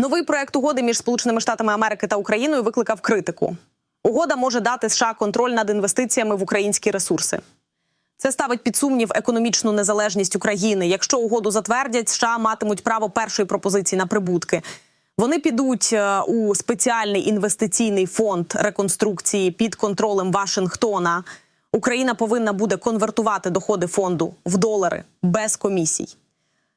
Новий проект угоди між Сполученими Штатами Америки та Україною викликав критику. Угода може дати США контроль над інвестиціями в українські ресурси. Це ставить під сумнів економічну незалежність України. Якщо угоду затвердять, США матимуть право першої пропозиції на прибутки. Вони підуть е, у спеціальний інвестиційний фонд реконструкції під контролем Вашингтона. Україна повинна буде конвертувати доходи фонду в долари без комісій.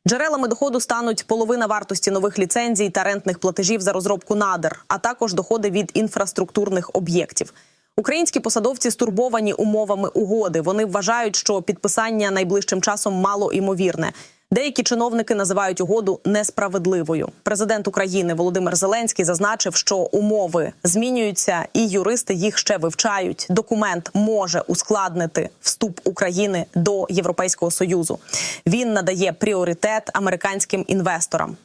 Джерелами доходу стануть половина вартості нових ліцензій та рентних платежів за розробку надр, а також доходи від інфраструктурних об'єктів. Українські посадовці стурбовані умовами угоди. Вони вважають, що підписання найближчим часом мало імовірне. Деякі чиновники називають угоду несправедливою. Президент України Володимир Зеленський зазначив, що умови змінюються, і юристи їх ще вивчають. Документ може ускладнити вступ України до Європейського союзу. Він надає пріоритет американським інвесторам.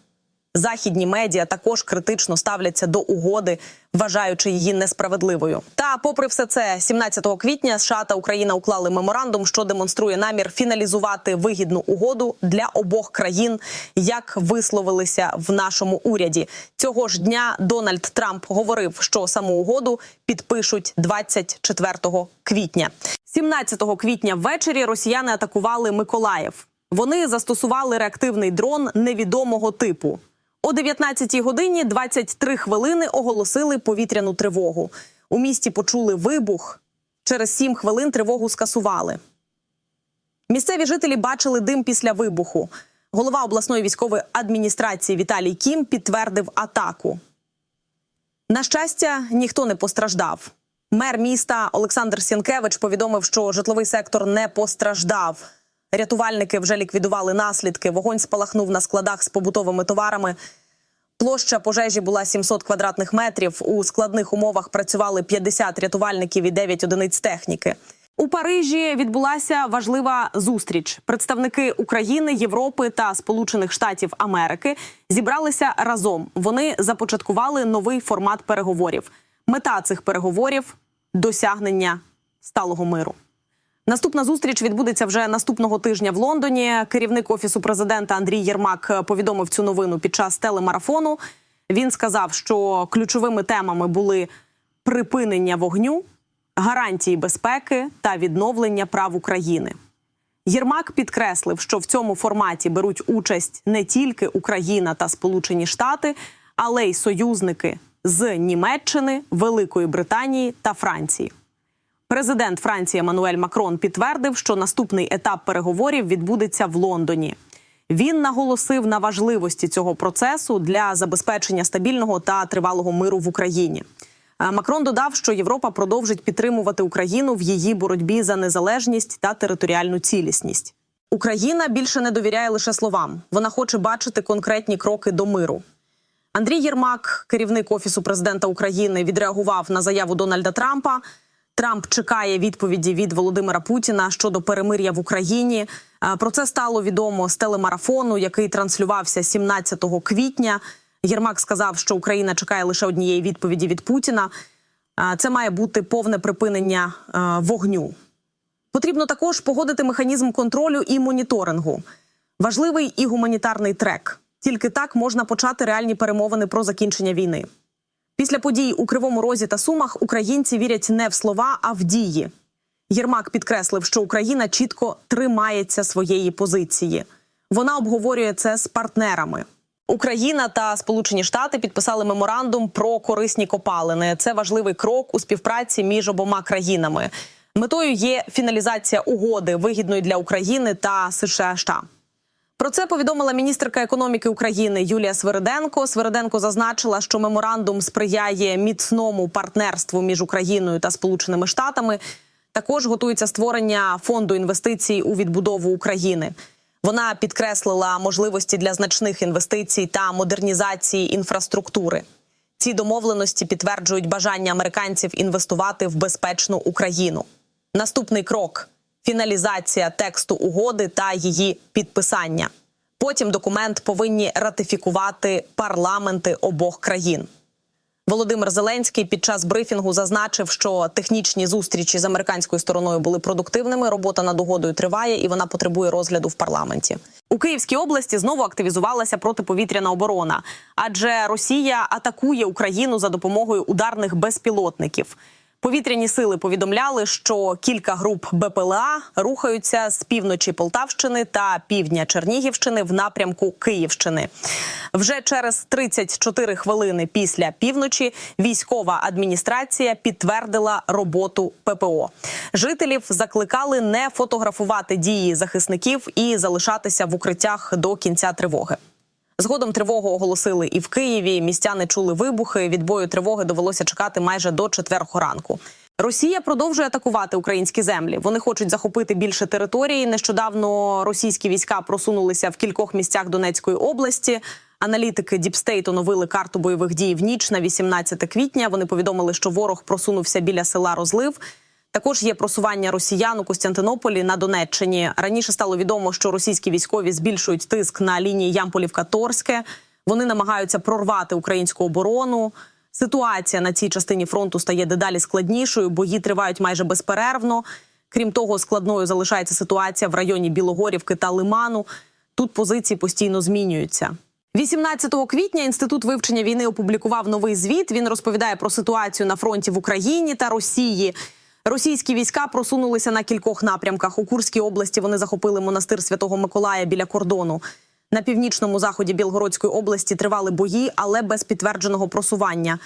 Західні медіа також критично ставляться до угоди, вважаючи її несправедливою. Та, попри все це, 17 квітня США та Україна уклали меморандум, що демонструє намір фіналізувати вигідну угоду для обох країн, як висловилися в нашому уряді. Цього ж дня Дональд Трамп говорив, що саму угоду підпишуть 24 квітня. 17 квітня ввечері росіяни атакували Миколаїв. Вони застосували реактивний дрон невідомого типу. О 19 годині 23 хвилини оголосили повітряну тривогу. У місті почули вибух. Через 7 хвилин тривогу скасували. Місцеві жителі бачили дим після вибуху. Голова обласної військової адміністрації Віталій Кім підтвердив атаку. На щастя, ніхто не постраждав. Мер міста Олександр Сінкевич повідомив, що житловий сектор не постраждав. Рятувальники вже ліквідували наслідки. Вогонь спалахнув на складах з побутовими товарами. Площа пожежі була 700 квадратних метрів. У складних умовах працювали 50 рятувальників і 9 одиниць техніки. У Парижі відбулася важлива зустріч. Представники України, Європи та Сполучених Штатів Америки зібралися разом. Вони започаткували новий формат переговорів. Мета цих переговорів досягнення сталого миру. Наступна зустріч відбудеться вже наступного тижня в Лондоні. Керівник офісу президента Андрій Єрмак повідомив цю новину під час телемарафону. Він сказав, що ключовими темами були припинення вогню, гарантії безпеки та відновлення прав України. Єрмак підкреслив, що в цьому форматі беруть участь не тільки Україна та Сполучені Штати, але й союзники з Німеччини, Великої Британії та Франції. Президент Франції Еммануель Макрон підтвердив, що наступний етап переговорів відбудеться в Лондоні. Він наголосив на важливості цього процесу для забезпечення стабільного та тривалого миру в Україні. Е, Макрон додав, що Європа продовжить підтримувати Україну в її боротьбі за незалежність та територіальну цілісність. Україна більше не довіряє лише словам. Вона хоче бачити конкретні кроки до миру. Андрій Єрмак, керівник офісу президента України, відреагував на заяву Дональда Трампа. Трамп чекає відповіді від Володимира Путіна щодо перемир'я в Україні. Е, Про це стало відомо з телемарафону, який транслювався 17 квітня. Єрмак сказав, що Україна чекає лише однієї відповіді від Путіна. Е, Це має бути повне припинення е, вогню. Потрібно також погодити механізм контролю і моніторингу. Важливий і гуманітарний трек. Тільки так можна почати реальні перемовини про закінчення війни. Після подій у Кривому Розі та Сумах українці вірять не в слова, а в дії. Єрмак підкреслив, що Україна чітко тримається своєї позиції. Вона обговорює це з партнерами. Україна та Сполучені Штати підписали меморандум про корисні копалини. Це важливий крок у співпраці між обома країнами. Метою є фіналізація угоди, вигідної для України та США. Про це повідомила міністерка економіки України Юлія Свириденко. Свириденко зазначила, що меморандум сприяє міцному партнерству між Україною та Сполученими Штатами. Також готується створення фонду інвестицій у відбудову України. Вона підкреслила можливості для значних інвестицій та модернізації інфраструктури. Ці домовленості підтверджують бажання американців інвестувати в безпечну Україну. Наступний крок фіналізація тексту угоди та її підписання. Потім документ повинні ратифікувати парламенти обох країн. Володимир Зеленський під час брифінгу зазначив, що технічні зустрічі з американською стороною були продуктивними. Робота над угодою триває і вона потребує розгляду в парламенті. У Київській області знову активізувалася протиповітряна оборона, адже Росія атакує Україну за допомогою ударних безпілотників. Повітряні сили повідомляли, що кілька груп БПЛА рухаються з півночі Полтавщини та півдня Чернігівщини в напрямку Київщини. Вже через 34 хвилини після півночі військова адміністрація підтвердила роботу ППО. Жителів закликали не фотографувати дії захисників і залишатися в укриттях до кінця тривоги. Згодом тривогу оголосили і в Києві. Містяни чули вибухи. Від бою тривоги довелося чекати майже до четвертого ранку. Росія продовжує атакувати українські землі. Вони хочуть захопити більше території. Нещодавно російські війська просунулися в кількох місцях Донецької області. Аналітики Діпстейт оновили карту бойових дій в ніч на 18 квітня. Вони повідомили, що ворог просунувся біля села Розлив. Також є просування росіян у Костянтинополі на Донеччині. Раніше стало відомо, що російські військові збільшують тиск на лінії Ямполівка-Торське. Вони намагаються прорвати українську оборону. Ситуація на цій частині фронту стає дедалі складнішою. Бої тривають майже безперервно. Крім того, складною залишається ситуація в районі Білогорівки та Лиману. Тут позиції постійно змінюються. 18 квітня інститут вивчення війни опублікував новий звіт. Він розповідає про ситуацію на фронті в Україні та Росії. Російські війська просунулися на кількох напрямках. У Курській області вони захопили монастир Святого Миколая біля кордону. На північному заході Білгородської області тривали бої, але без підтвердженого просування.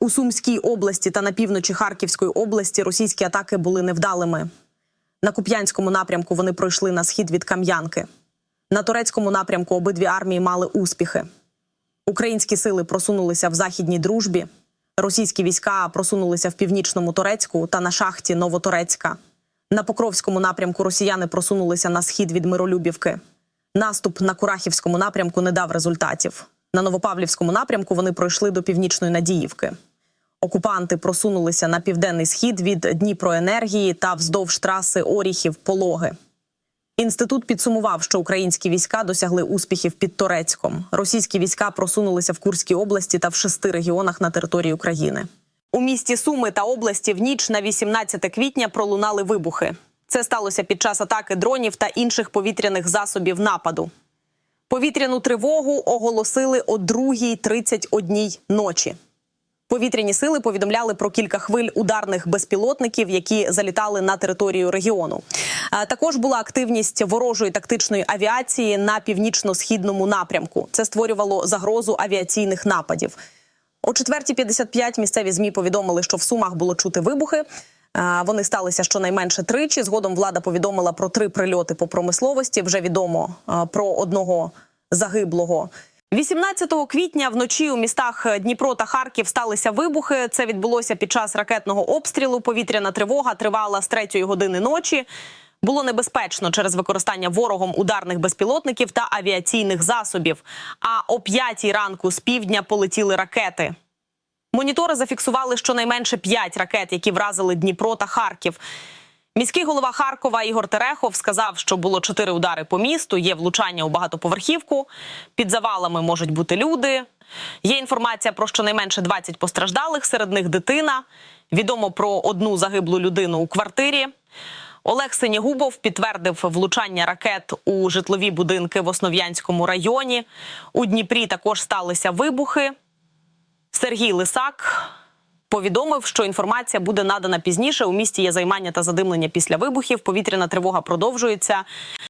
У Сумській області та на півночі Харківської області російські атаки були невдалими. На Куп'янському напрямку вони пройшли на схід від Кам'янки. На турецькому напрямку обидві армії мали успіхи. Українські сили просунулися в західній дружбі. Російські війська просунулися в північному Турецьку та на шахті Новоторецька. На Покровському напрямку росіяни просунулися на схід від Миролюбівки. Наступ на Курахівському напрямку не дав результатів. На Новопавлівському напрямку вони пройшли до північної Надіївки. Окупанти просунулися на південний схід від Дніпроенергії та вздовж траси Оріхів Пологи. Інститут підсумував, що українські війська досягли успіхів під Торецьком. Російські війська просунулися в Курській області та в шести регіонах на території України. У місті Суми та області в ніч на 18 квітня пролунали вибухи. Це сталося під час атаки дронів та інших повітряних засобів нападу. Повітряну тривогу оголосили о 2.31 ночі. Повітряні сили повідомляли про кілька хвиль ударних безпілотників, які залітали на територію регіону. Також була активність ворожої тактичної авіації на північно-східному напрямку. Це створювало загрозу авіаційних нападів. О 4.55 місцеві змі повідомили, що в Сумах було чути вибухи. Вони сталися щонайменше тричі. Згодом влада повідомила про три прильоти по промисловості. Вже відомо про одного загиблого. 18 квітня вночі у містах Дніпро та Харків сталися вибухи. Це відбулося під час ракетного обстрілу. Повітряна тривога тривала з 3 години ночі. Було небезпечно через використання ворогом ударних безпілотників та авіаційних засобів. А о 5 ранку з півдня полетіли ракети. Монітори зафіксували щонайменше 5 ракет, які вразили Дніпро та Харків. Міський голова Харкова Ігор Терехов сказав, що було чотири удари по місту. Є влучання у багатоповерхівку. Під завалами можуть бути люди. Є інформація про щонайменше 20 постраждалих, серед них дитина. Відомо про одну загиблу людину у квартирі. Олег Синігубов підтвердив влучання ракет у житлові будинки в Основ'янському районі. У Дніпрі також сталися вибухи. Сергій Лисак повідомив, що інформація буде надана пізніше. У місті є займання та задимлення після вибухів. Повітряна тривога продовжується.